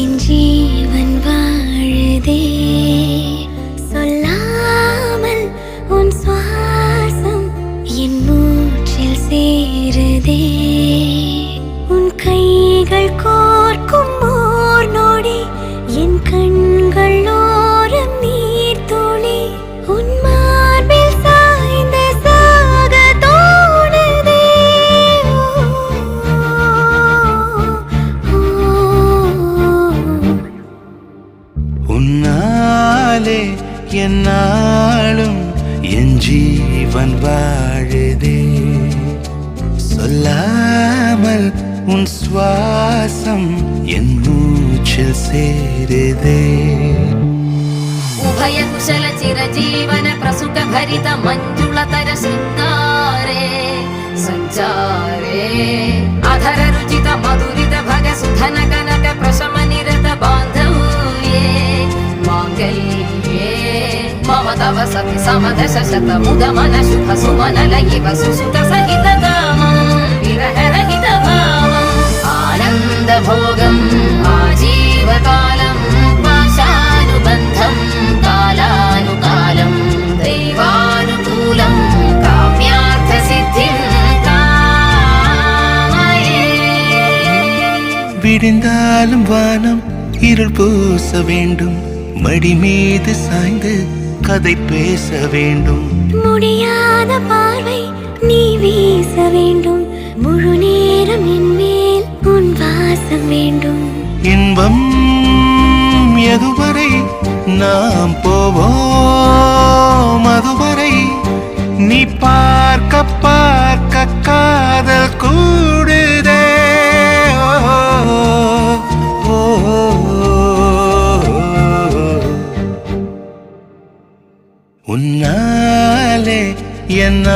என் ஜீவன் வாழுதே. சொல்லாமல் உன் சுவாசம் என் மூச்சில் சேருதே. உன்னாலே என்னாலும் என் ஜீவன் வாழுதே. சொல்லாமல் உன் சுவாசம் என் மூச்சில் சேருதே. ఉభయకుశల చిరజీవన ప్రసుఖ భరిత మంజుళ తర శృంగా तव सति समदश शत मुद मन शुभ सुमन लयिव सुसुत सहित कामम् विरहरहित भावम् आनन्द भोगम् आजीवकालम् पाशानुबन्धम् कालानुकालम् दैवानुकूलम् काम्यार्थसिद्धिम् कामये விடிந்தாலும் வானம் இருள் பூச வேண்டும் மடி மீது சாய்ந்து கதை பேச வேண்டும். முடியாத பார்வை நீ வீச வேண்டும். முழு நேரம் என் மேல் உன் வாசம் வேண்டும். இன்பம் எதுவரை நாம் போவோம்? அதுவரை நீ பார்க்க உன்னாலே என்ன